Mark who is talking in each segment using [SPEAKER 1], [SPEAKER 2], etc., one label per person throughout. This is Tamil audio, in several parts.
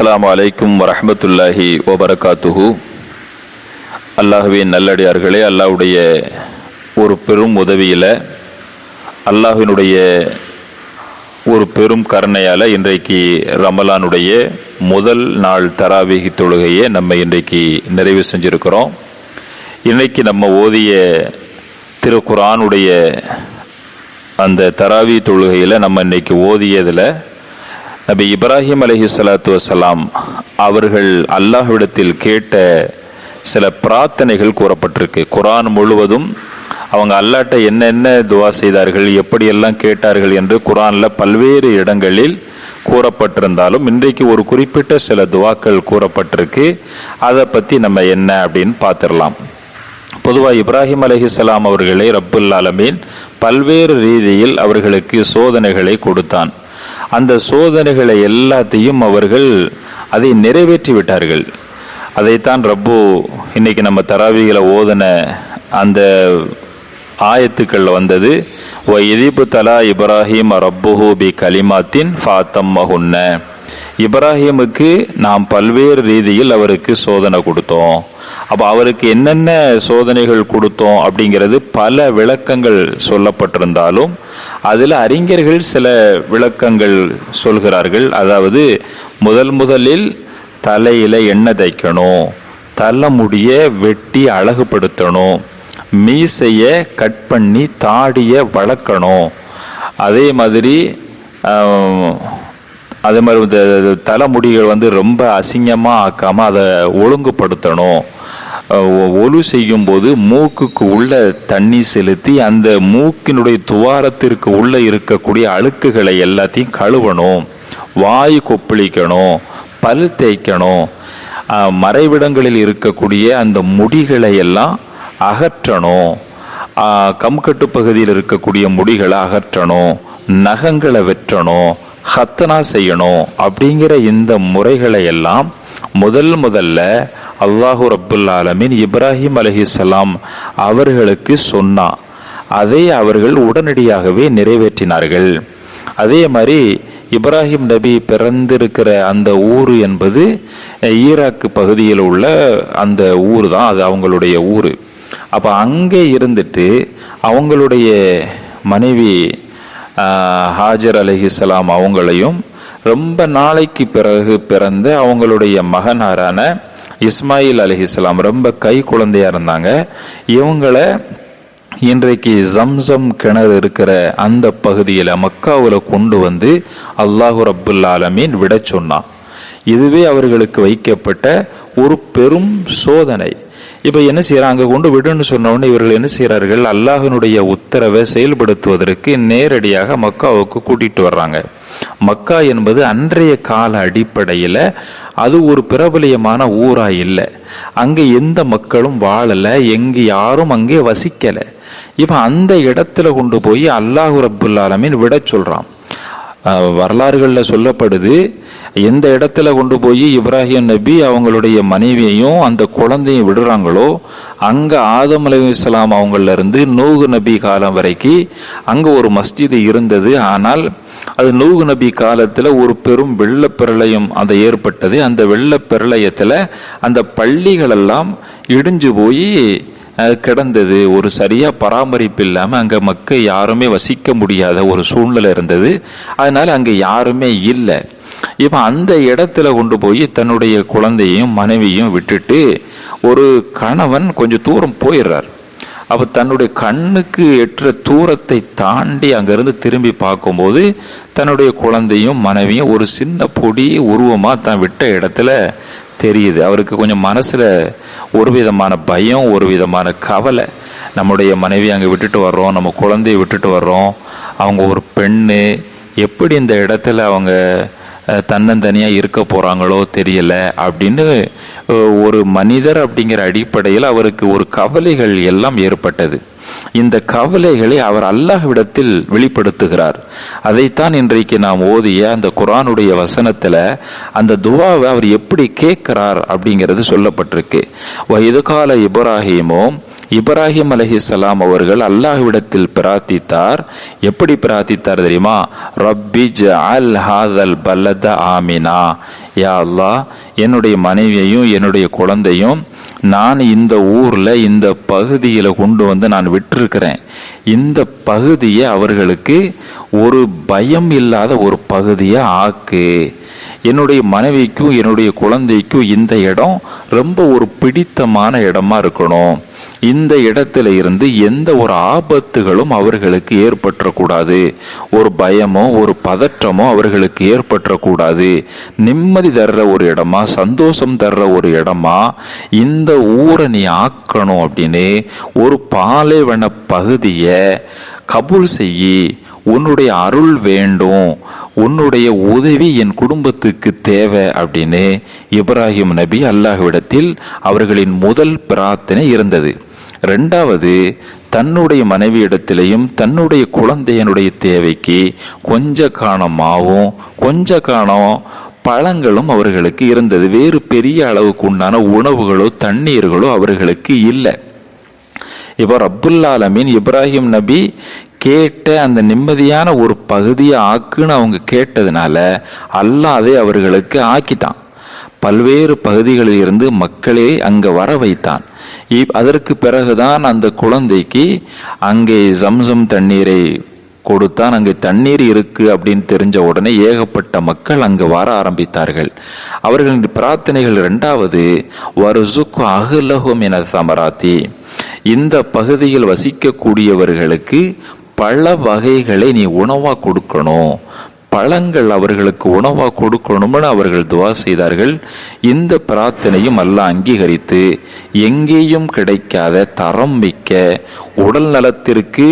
[SPEAKER 1] அஸ்லாம் அலைக்கும் வரமத்துல்லாஹி வபரகாத்துஹு அல்லாஹுவின் நல்லடியார்களே அல்லாஹுடைய ஒரு பெரும் உதவியில் அல்லாஹினுடைய ஒரு பெரும் கருணையால் இன்றைக்கு ரமலானுடைய முதல் நாள் தராவிகி தொழுகையை நம்ம இன்றைக்கு நிறைவு செஞ்சுருக்கிறோம். இன்றைக்கு நம்ம ஓதிய திருக்குரானுடைய அந்த தராவி தொழுகையில் நம்ம இன்றைக்கு ஓதியதில் நபி இப்ராஹிம் அலஹி சலாத்து வசலாம் அவர்கள் அல்லாஹ்விடத்தில் கேட்ட சில பிரார்த்தனைகள் கூறப்பட்டிருக்கு. குரான் முழுவதும் அவங்க அல்லாட்ட என்னென்ன துவா செய்தார்கள் எப்படியெல்லாம் கேட்டார்கள் என்று குரானில் பல்வேறு இடங்களில் கூறப்பட்டிருந்தாலும் இன்றைக்கு ஒரு குறிப்பிட்ட சில துவாக்கள் கூறப்பட்டிருக்கு. அதை பற்றி நம்ம என்ன அப்படின்னு பார்த்துடலாம் பொதுவாக இப்ராஹிம் அலஹிசலாம் அவர்களை ரப்புல் ஆலமீன் பல்வேறு ரீதியில் அவர்களுக்கு சோதனைகளை கொடுத்தான். அந்த சோதனைகளை எல்லாத்தையும் அவர்கள் அதை நிறைவேற்றி விட்டார்கள். அதைத்தான் ரப்பு இன்னைக்கு நம்ம தராவிகளை ஓதன அந்த ஆயத்துக்கள் வந்தது. ஒ எதிபு தலா இப்ராஹிம் ரப்புஹு பி கலிமாத்தின் ஃபாத்தம் மகுன்ன இப்ராஹிமுக்கு நாம் பல்வேறு ரீதியில் அவருக்கு சோதனை கொடுத்தோம். அப்போ அவருக்கு என்னென்ன சோதனைகள் கொடுத்தோம் அப்படிங்கிறது பல விளக்கங்கள் சொல்லப்பட்டிருந்தாலும் அதில் அறிஞர்கள் சில விளக்கங்கள் சொல்கிறார்கள். அதாவது முதல் முதலில் தலையில் எண்ணெய் தைக்கணும் தலைமுடிய வெட்டி அழகுபடுத்தணும் மீசையை கட் பண்ணி தாடியை வளர்க்கணும். அதே மாதிரி அதே மாதிரி இந்த தலைமுடிகள் வந்து ரொம்ப அசிங்கமாக ஆக்காமல் அதை ஒழுங்குபடுத்தணும். ஒலு செய்யும் போது மூக்குக்கு உள்ள தண்ணி செலுத்தி அந்த மூக்கினுடைய துவாரத்திற்கு உள்ள இருக்கக்கூடிய அழுக்குகளை எல்லாத்தையும் கழுவணும் வாய் கொப்பளிக்கணும் பல் தேய்க்கணும் மறைவிடங்களில் இருக்கக்கூடிய அந்த முடிகளை எல்லாம் அகற்றணும். கம்கட்டு பகுதியில் இருக்கக்கூடிய முடிகளை அகற்றணும் நகங்களை வெற்றணும் ஹத்தனா செய்யணும் அப்படிங்கிற இந்த முறைகளை எல்லாம் முதல் முதல்ல அல்லாஹு ரப்புல் ஆலமின் இப்ராஹிம் அலஹிசலாம் அவர்களுக்கு சொன்னான் அதை அவர்கள் உடனடியாகவே நிறைவேற்றினார்கள். அதே மாதிரி இப்ராஹிம் நபி பிறந்திருக்கிற அந்த ஊர் என்பது ஈராக்கு பகுதியில் உள்ள அந்த ஊர் தான் அது அவங்களுடைய ஊர். அப்போ அங்கே இருந்துட்டு அவங்களுடைய மனைவி ஹாஜர் அலஹிசலாம் அவங்களையும் ரொம்ப நாளைக்கு பிறகு பிறந்த அவங்களுடைய மகனாரான இஸ்மாயில் அலிஹிஸ்லாம் ரொம்ப கை குழந்தையா இருந்தாங்க. இவங்களை இன்றைக்கு ஜம்சம் கிணறு இருக்கிற அந்த பகுதியில் மக்காவில் கொண்டு வந்து அல்லாஹு ரப்புல் ஆலமீன் விட சொன்னான். இதுவே அவர்களுக்கு வைக்கப்பட்ட ஒரு பெரும் சோதனை. இப்போ என்ன செய்யறாங்க கொண்டு விடுன்னு சொன்னோடனே இவர்கள் என்ன செய்கிறார்கள்? அல்லாஹினுடைய உத்தரவை செயல்படுத்துவதற்கு நேரடியாக மக்காவுக்கு கூட்டிட்டு வர்றாங்க. மக்கா என்பது அன்றைய கால அடிப்படையில் அது ஒரு பிரபலியமான ஊரா இல்லை. அங்கே எந்த மக்களும் வாழலை எங்கே யாரும் அங்கே வசிக்கலை. இப்போ அந்த இடத்துல கொண்டு போய் அல்லாஹு ரபுல் விட சொல்கிறான் வரலாறுகளில் சொல்லப்படுது எந்த இடத்துல கொண்டு போய் இப்ராஹிம் நபி அவங்களுடைய மனைவியையும் அந்த குழந்தையும் விடுறாங்களோ அங்கே ஆதம் அலி இஸ்லாம் அவங்கள இருந்து நூகு நபி காலம் வரைக்கும் அங்கே ஒரு மஸ்ஜிது இருந்தது. ஆனால் அது நூகு நபி காலத்தில் ஒரு பெரும் வெள்ளப்பிரளயம் அந்த ஏற்பட்டது. அந்த வெள்ளப்பிரளயத்தில் அந்த பள்ளிகளெல்லாம் இடிஞ்சு போய் கிடந்தது. ஒரு சரியாக பராமரிப்பு இல்லாமல் அங்கே மக்கள் யாருமே வசிக்க முடியாத ஒரு சூழ்நிலை இருந்தது. அதனால் அங்கே யாருமே இல்லை. இப்போ அந்த இடத்துல கொண்டு போய் தன்னுடைய குழந்தையும் மனைவியும் விட்டுட்டு ஒரு கணவன் கொஞ்சம் தூரம் போயிடுறார். அப்போ தன்னுடைய கண்ணுக்கு எற்ற தூரத்தை தாண்டி அங்கேருந்து திரும்பி பார்க்கும்போது தன்னுடைய குழந்தையும் மனைவியும் ஒரு சின்ன பொடி உருவமாக தான் விட்ட இடத்துல தெரியுது. அவருக்கு கொஞ்சம் மனசில் ஒரு விதமான பயம் ஒரு விதமான கவலை. நம்முடைய மனைவி அங்கே விட்டுட்டு வர்றோம் நம்ம குழந்தைய விட்டுட்டு வர்றோம். அவங்க ஒரு பெண்ணு. எப்படி இந்த இடத்துல அவங்க தன்னந்தனியாக இருக்க போகிறாங்களோ தெரியல அப்படின்னு ஒரு மனிதர் அப்படிங்கிற அடிப்படையில் அவருக்கு ஒரு கவலைகள் எல்லாம் ஏற்பட்டது. இந்த கவலைகளை அவர் அல்லாஹ்விடத்தில் வெளிப்படுத்துகிறார். அதைத்தான் இன்றைக்கு நாம் ஓதிய அந்த குரானுடைய வசனத்தில் அந்த துவாவை அவர் எப்படி கேட்கிறார் அப்படிங்கிறது சொல்லப்பட்டிருக்கு. வயது கால இப்ராஹிமோ இப்ராஹிம் அலஹிசலாம் அவர்கள் அல்லாஹ்விடத்தில் பிரார்த்தித்தார். எப்படி பிரார்த்தித்தார் தெரியுமா? ரப்பி அல் ஹாதல் பல்லத ஆமினா. யா அல்லா என்னுடைய மனைவியையும் என்னுடைய குழந்தையும் நான் இந்த ஊரில் இந்த பகுதியில் கொண்டு வந்து நான் விட்டிருக்கிறேன். இந்த பகுதியை அவர்களுக்கு ஒரு பயம் இல்லாத ஒரு பகுதியை ஆக்கு. என்னுடைய மனைவிக்கும் என்னுடைய குழந்தைக்கும் இந்த இடம் ரொம்ப ஒரு பிடித்தமான இடமா இருக்கணும். இந்த இடத்துல இருந்து எந்த ஒரு ஆபத்துகளும் அவர்களுக்கு ஏற்பற்றக்கூடாது. ஒரு பயமோ ஒரு பதற்றமோ அவர்களுக்கு ஏற்பற்றக்கூடாது. நிம்மதி தர்ற ஒரு இடமா சந்தோஷம் தர்ற ஒரு இடமா இந்த ஊரை நீ ஆக்கணும் அப்படின்னு ஒரு பாலைவன பகுதியை கபூல் செய்யி உன்னுடைய அருள் வேண்டும் உன்னுடைய உதவி என் குடும்பத்துக்கு தேவை அப்படின்னு இப்ராஹிம் நபி அல்லாஹ்விடத்தில் அவர்களின் முதல் பிரார்த்தனை இருந்தது. ரெண்டாவது தன்னுடைய மனைவியிடத்திலையும் தன்னுடைய குழந்தையனுடைய தேவைக்கு கொஞ்ச காணமாகவும் கொஞ்ச காணம் பழங்களும் அவர்களுக்கு இருந்தது. வேறு பெரிய அளவுக்கு உண்டான உணவுகளோ தண்ணீர்களோ அவர்களுக்கு இல்லை. இப்போ ரப்புல்லாலமீன் இப்ராஹிம் நபி கேட்ட அந்த நிம்மதியான ஒரு பகுதியை ஆக்குன்னு அவங்க கேட்டதுனால அல்லாதே அவர்களுக்கு ஆக்கிட்டான். பல்வேறு பகுதிகளில் இருந்து மக்களை அங்கே வர வைத்தான். அதற்கு பிறகுதான் அந்த குழந்தைக்கு அங்கே ஜம்சம் தண்ணீரை கொடுத்தான். அங்கே தண்ணீர் இருக்கு அப்படின்னு தெரிஞ்ச உடனே ஏகப்பட்ட மக்கள் அங்கு வர ஆரம்பித்தார்கள். அவர்களின் பிரார்த்தனைகள் இரண்டாவது வருசுக்கு அகுலகும் என சமராத்தி. இந்த பகுதியில் வசிக்கக்கூடியவர்களுக்கு பல வகைகளை நீ உணவாக கொடுக்கணும். பழங்கள் அவர்களுக்கு உணவாக கொடுக்கணும்னு அவர்கள் துவா செய்தார்கள். இந்த பிரார்த்தனையும் அல்ல அங்கீகரித்து எங்கேயும் கிடைக்காத தரம் மிக்க உடல் நலத்திற்கு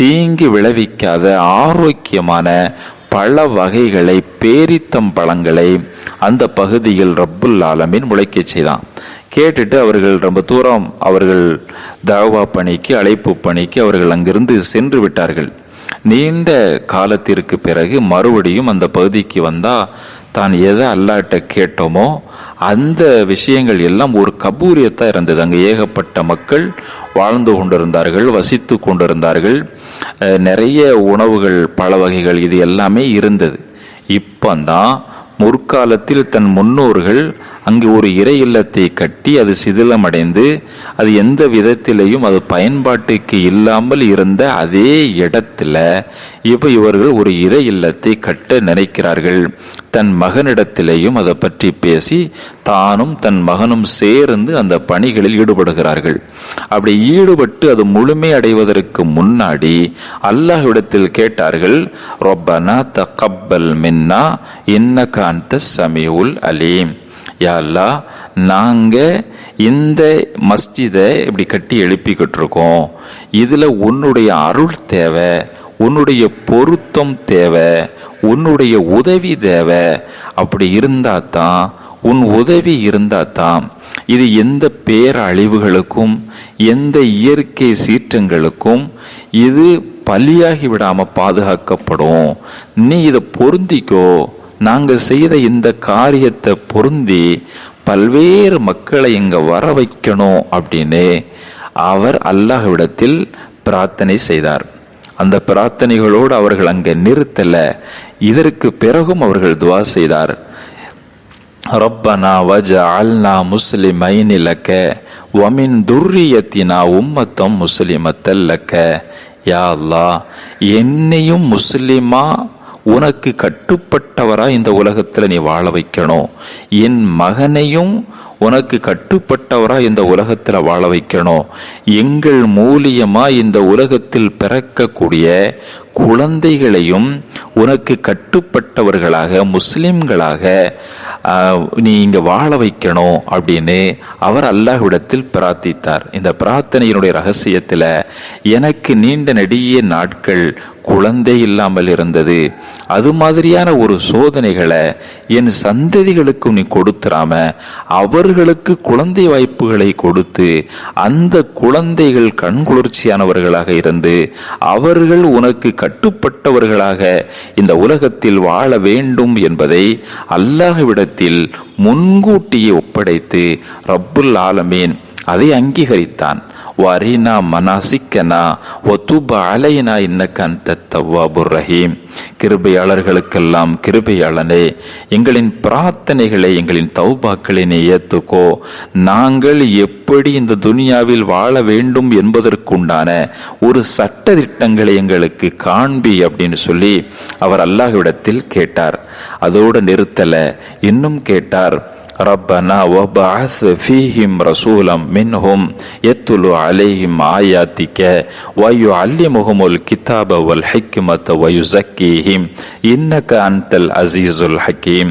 [SPEAKER 1] தீங்கு விளைவிக்காத ஆரோக்கியமான பல வகைகளை பேரித்தம் பழங்களை அந்த பகுதியில் ரப்புல் ஆலமின் முளைக்கச் செய்தான். கேட்டுட்டு அவர்கள் ரொம்ப தூரம் அவர்கள் தவா பணிக்கு அழைப்பு பணிக்கு அவர்கள் அங்கிருந்து சென்று விட்டார்கள். நீண்ட காலத்திற்கு பிறகு மறுபடியும் அந்த பகுதிக்கு வந்தால் தான் எதை அல்லாட்ட கேட்டோமோ அந்த விஷயங்கள் எல்லாம் ஒரு கபூரியத்தாக இருந்தது. அங்கே ஏகப்பட்ட மக்கள் வாழ்ந்து கொண்டிருந்தார்கள் வசித்து கொண்டிருந்தார்கள். நிறைய உணவுகள் பல வகைகள் இது எல்லாமே இருந்தது. இப்போ தான் முற்காலத்தில் தன் முன்னோர்கள் அங்கு ஒரு இறை இல்லத்தை கட்டி அது சிதிலமடைந்து அது எந்த விதத்திலையும் அது பயன்பாட்டுக்கு இல்லாமல் இருந்த அதே இடத்துல இப்போ இவர்கள் ஒரு இறை இல்லத்தை கட்ட நினைக்கிறார்கள். தன் மகனிடத்திலேயும் அதை பற்றி பேசி தானும் தன் மகனும் சேர்ந்து அந்த பணிகளில் ஈடுபடுகிறார்கள். அப்படி ஈடுபட்டு அது முழுமை அடைவதற்கு முன்னாடி அல்லாஹ்விடத்தில் கேட்டார்கள் ரொப்பனா கப்பல் மின்னா இன்ன காந்த சமியுல் அலீம். யா நாங்கள் இந்த மஸ்ஜிதை இப்படி கட்டி எழுப்பிக்கிட்டு இருக்கோம் இதில் உன்னுடைய அருள் தேவை உன்னுடைய பொருத்தம் தேவை உன்னுடைய உதவி தேவை. அப்படி இருந்தால் தான் உன் உதவி இருந்தால் தான் இது எந்த பேரழிவுகளுக்கும் எந்த இயற்கை சீற்றங்களுக்கும் இது பலியாகி விடாமல் பாதுகாக்கப்படும். நீ இதை பொருந்திக்கோ நாங்கள் செய்த இந்த காரியத்தை பொருந்தி பல்வேறு மக்களை இங்கே வர வைக்கணும் அப்படின்னு அவர் அல்லாஹ்விடத்தில் பிரார்த்தனை செய்தார். அந்த பிரார்த்தனைகளோடு அவர்கள் அங்கே நிறுத்தலை. இதற்கு பிறகும் அவர்கள் துவா செய்தார். ரப்பனா வஜஅல்னா முஸ்லிமைனி இலக்க வமின் துர்ரியத்தினா உம்மத்தம் முஸ்லிமத்தல்லக்க யா அல்லா என்னையும் முஸ்லிமா உனக்கு கட்டுப்பட்டவராக இந்த உலகத்தில் நீ வாழ வைக்கணும். என் மகனையும் உனக்கு கட்டுப்பட்டவராக இந்த உலகத்தில் வாழ வைக்கணும். எங்கள் மூலியமாக இந்த உலகத்தில் பிறக்கக்கூடிய குழந்தைகளையும் உனக்கு கட்டுப்பட்டவர்களாக முஸ்லிம்களாக நீ இங்கே வாழ வைக்கணும் அப்படின்னு அவர் அல்லாஹ்விடத்தில் பிரார்த்தித்தார். இந்த பிரார்த்தனையினுடைய ரகசியத்தில் எனக்கு நீண்ட நெடிய நாட்கள் குழந்தை இல்லாமல் இருந்தது. அது மாதிரியான ஒரு சோதனைகளை என் சந்ததிகளுக்கும் நீ கொடுத்துறாம அவர்களுக்கு குழந்தை வாய்ப்புகளை கொடுத்து அந்த குழந்தைகள் கண்குளிர்ச்சியானவர்களாக இருந்து அவர்கள் உனக்கு கட்டுப்பட்டவர்களாக இந்த உலகத்தில் வாழ வேண்டும் என்பதை அல்லாஹ்விடத்தில் முன்கூட்டியே ஒப்படைத்து ரப்புல் ஆலமீன் அதை அங்கீகரித்தான். வரினா மனாசிக்கனா ஒத்துப அலைனா இன்னக்க அந்த தவ்வாபுர் ரஹீம் கிருபையாளர்களுக்கெல்லாம் கிருபையாளனே எங்களின் பிரார்த்தனைகளை எங்களின் தௌபாக்களை நீ ஏத்துக்கோ. நாங்கள் எப்படி இந்த துனியாவில் வாழ வேண்டும் என்பதற்குண்டான ஒரு சட்ட திட்டங்களை எங்களுக்கு காண்பி அப்படின்னு சொல்லி அவர் அல்லாஹ்விடத்தில் கேட்டார். அதோடு நிறுத்தலை இன்னும் கேட்டார். ربنا وبعث فيهم رسولا منهم يتلو عليهم آياتك ويعلمهم الكتاب والحكمة ويزكيهم إنك أنت العزيز الحكيم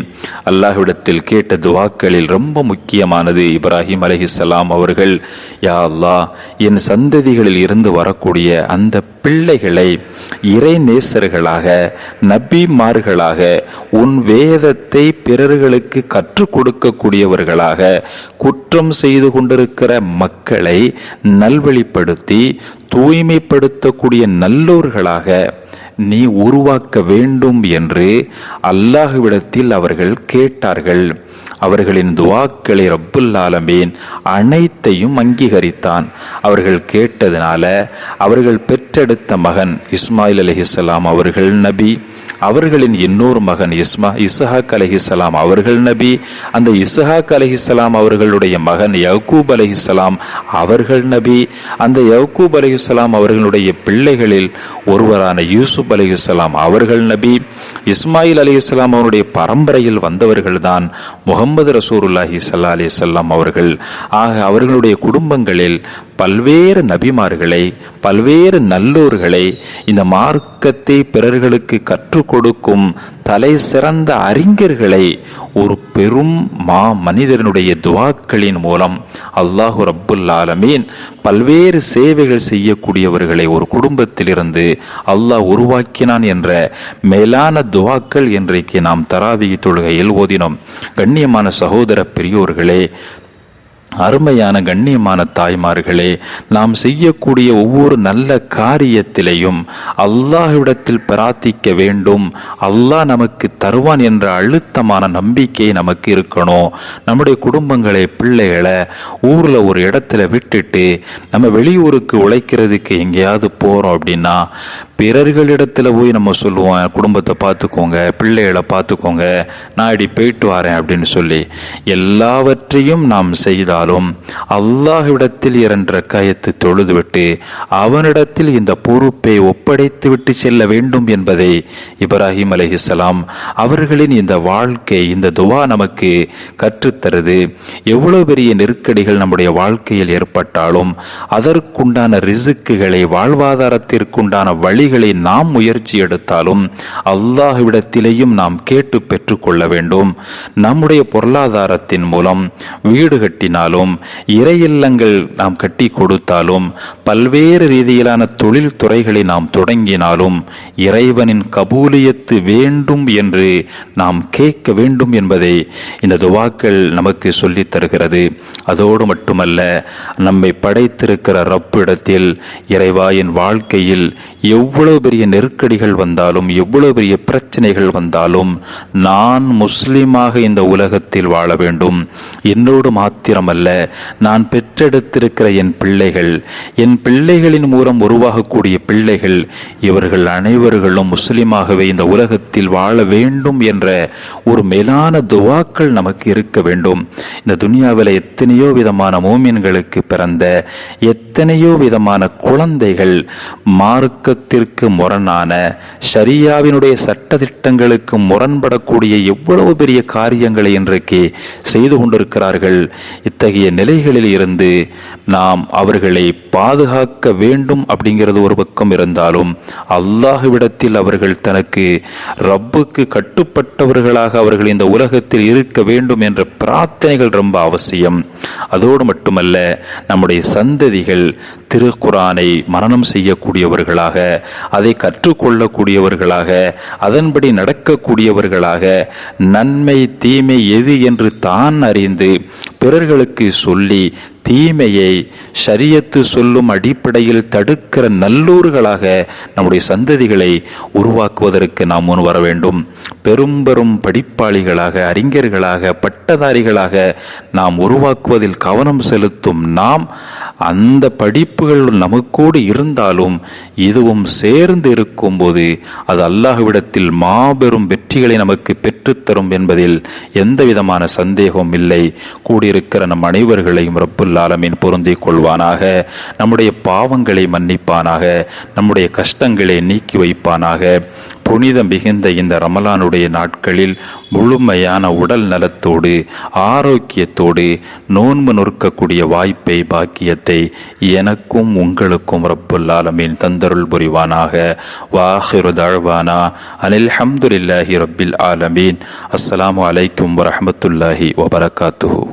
[SPEAKER 1] அல்லாஹ்விடத்தில் கேட்ட துவாக்களில் ரொம்ப முக்கியமானது இப்ராஹிம் அலைஹிஸ்ஸலாம் அவர்கள் யா அல்லாஹ் என் சந்ததிகளில் இருந்து வரக்கூடிய அந்த பிள்ளைகளை இறை நேசர்களாக நபிமார்களாக உன் வேதத்தை பிறர்களுக்கு கற்றுக் இருக்கக்கூடியவர்களாக குற்றம் செய்து கொண்டிருக்கிற மக்களை நல்வழிப்படுத்தி தூய்மைப்படுத்தக்கூடிய நல்லோர்களாக நீ உருவாக்க வேண்டும் என்று அல்லாஹுவிடத்தில் அவர்கள் கேட்டார்கள். அவர்களின் துவாக்களை ரப்புல் ஆலமீன் அனைத்தையும் அங்கீகரித்தான். அவர்கள் கேட்டதனால அவர்கள் பெற்றெடுத்த மகன் இஸ்மாயில் அலிஹிஸ்லாம் அவர்கள் நபி. அவர்களின் இன்னொரு மகன் இஸ்மா இஸ்ஹாக் அலஹிசலாம் அவர்கள் நபி. அந்த இஸ்ஹாக் அலஹிசலாம் அவர்களுடைய மகன் யக்கூப் அலஹிசலாம் அவர்கள் நபி. அந்த யக்கூப் அலஹிசலாம் அவர்களுடைய பிள்ளைகளில் ஒருவரான யூசுப் அலஹிசலாம் அவர்கள் நபி. இஸ்மாயில் அலிஸ்லாம் அவருடைய பரம்பரையில் வந்தவர்கள்தான் முகமது ரசூருல்லாஹி சல்லா அலிசல்லாம் அவர்கள். ஆக அவர்களுடைய குடும்பங்களில் பல்வேறு நபிமார்களை பல்வேறு நல்லோர்களை இந்த மார்க்கத்தை பிறர்களுக்கு கற்றுக் கொடுக்கும் தலை சிறந்த அறிஞர்களை ஒரு பெரும் மா மனிதனுடைய துவாக்களின் மூலம் அல்லாஹு ரப்புல் ஆலமீன் பல்வேறு சேவைகள் செய்யக்கூடியவர்களை ஒரு குடும்பத்திலிருந்து அல்லாஹ் உருவாக்கினான் என்ற மேலான துவாக்கள் இன்றைக்கு நாம் தராவி தொழுகையில் ஓதினோம். கண்ணியமான சகோதர பெரியோர்களே அருமையான கண்ணியமான தாய்மார்களே நாம் செய்யக்கூடிய ஒவ்வொரு நல்ல காரியத்திலையும் அல்லாஹ்விடத்தில் பிரார்த்திக்க வேண்டும். அல்லாஹ் நமக்கு தருவான் என்ற அழுத்தமான நம்பிக்கை நமக்கு இருக்கணும். நம்முடைய குடும்பங்களை பிள்ளைகளை ஊரில் ஒரு இடத்துல விட்டுட்டு நம்ம வெளியூருக்கு உழைக்கிறதுக்கு எங்கேயாவது போகிறோம் அப்படின்னா பிறர்களிடத்தில் போய் நம்ம சொல்லுவோம் குடும்பத்தை பார்த்துக்கோங்க பிள்ளைகளை பார்த்துக்கோங்க நான் இப்படி போயிட்டு வரேன் அப்படின்னு சொல்லி எல்லாவற்றையும் நாம் செய்தாலும் அல்லாஹ்விடத்தில் இரண்டு காயத்து தொழுதுவிட்டு அவனிடத்தில் இந்த பொறுப்பை ஒப்படைத்து விட்டு செல்ல வேண்டும் என்பதை இப்ராஹிம் அலஹிசலாம் அவர்களின் இந்த வாழ்க்கை இந்த துவா நமக்கு கற்றுத்தருது. எவ்வளவு பெரிய நெருக்கடிகள் நம்முடைய வாழ்க்கையில் ஏற்பட்டாலும் அதற்குண்டான ரிசுக்குகளை வாழ்வாதாரத்திற்குண்டான வழி வழிகளை நாம் முயற்சி எடுத்தாலும் அல்லாஹ்விடத்திலேயும் நாம் கேட்டு பெற்றுக்கொள்ள வேண்டும். நம்முடைய பொருளாதாரத்தின் மூலம் வீடு கட்டினாலும் இறையில்லங்கள் நாம் கட்டி கொடுத்தாலும் பல்வேறு ரீதியிலான தொழில் துறைகளை நாம் தொடங்கினாலும் இறைவனின் கபூலியத்து வேண்டும் என்று நாம் கேட்க வேண்டும் என்பதை இந்த துவாக்கள் நமக்கு சொல்லித் தருகிறது. அதோடு மட்டுமல்ல நம்மை படைத்திருக்கிற ரப்பிடத்தில் இறைவாயின் வாழ்க்கையில் எவ்வளவு பெரிய நெருக்கடிகள் வந்தாலும் எவ்வளவு பெரிய பிரச்சனைகள் வந்தாலும் நான் முஸ்லீமாக இந்த உலகத்தில் வாழ வேண்டும். என்னோடு மாத்திரமல்ல நான் பெற்றெடுத்திருக்கிற என் பிள்ளைகள் என் பிள்ளைகளின் மூலம் உருவாகக்கூடிய பிள்ளைகள் இவர்கள் அனைவர்களும் முஸ்லீமாகவே இந்த உலகத்தில் வாழ வேண்டும் என்ற ஒரு மேலான துவாக்கள் நமக்கு இருக்க வேண்டும். இந்த துனியாவில் எத்தனையோ விதமான மூமின்களுக்கு பிறந்த எத் எத்தனையோ விதமான குழந்தைகள் மார்க்கத்திற்கு முரணான ஷரியாவினுடைய சட்டதிட்டங்களுக்கு முரண்படக்கூடிய எவ்வளவு பெரிய காரியங்களை இன்றைக்கு செய்து கொண்டிருக்கிறார்கள். இத்தகைய நிலைகளில் இருந்து நாம் அவர்களை பாதுகாக்க வேண்டும் அப்படிங்கிறது ஒரு பக்கம் இருந்தாலும் அல்லாஹுவிடத்தில் அவர்கள் தனக்கு ரப்புக்கு கட்டுப்பட்டவர்களாக அவர்கள் இந்த உலகத்தில் இருக்க வேண்டும் என்ற பிரார்த்தனைகள் ரொம்ப அவசியம். அதோடு மட்டுமல்ல நம்முடைய சந்ததிகள் திருக்குரானை மரணம் செய்யக்கூடியவர்களாக அதை கற்றுக்கொள்ளக்கூடியவர்களாக அதன்படி நடக்கக்கூடியவர்களாக நன்மை தீமை எது என்று தான் அறிந்து பிறர்களுக்கு சொல்லி தீமையை ஷரியத்து சொல்லும் அடிப்படையில் தடுக்கிற நல்லூர்களாக நம்முடைய சந்ததிகளை உருவாக்குவதற்கு நாம் முன் வர வேண்டும். பெரும் பெரும் படிப்பாளிகளாக அறிஞர்களாக பட்டதாரிகளாக நாம் உருவாக்குவதில் கவனம் செலுத்தும் நாம் அந்த படிப்புகள் நமக்கோடு இருந்தாலும் இதுவும் சேர்ந்து இருக்கும்போது அது அல்லாஹ்விடத்தில் மாபெரும் வெற்றிகளை நமக்கு பெற்றுத்தரும் என்பதில் எந்தவிதமான சந்தேகமும் இல்லை. கூடியிருக்கிற நம் அனைவர்களையும் ரப்புல் ஆலமீன் பொருந்திக் கொள்வானாக. நம்முடைய பாவங்களை மன்னிப்பானாக. நம்முடைய கஷ்டங்களை நீக்கி வைப்பானாக. புனிதம் மிகுந்த இந்த ரமலானுடைய நாட்களில் முழுமையான உடல் நலத்தோடு ஆரோக்கியத்தோடு நோன்பு நொறுக்கக்கூடிய வாய்ப்பை பாக்கியத்தை எனக்கும் உங்களுக்கும் ரப்புல் ஆலமீன் தந்தருள் புரிவானாக. வாஹிரு தாழ்வானா அனில் ஹம்துலில்லாஹி ரப்பில் ஆலமீன். அஸ்லாம் அலைக்கும் வரமத்துல்லாஹி வபரகாத்துஹு.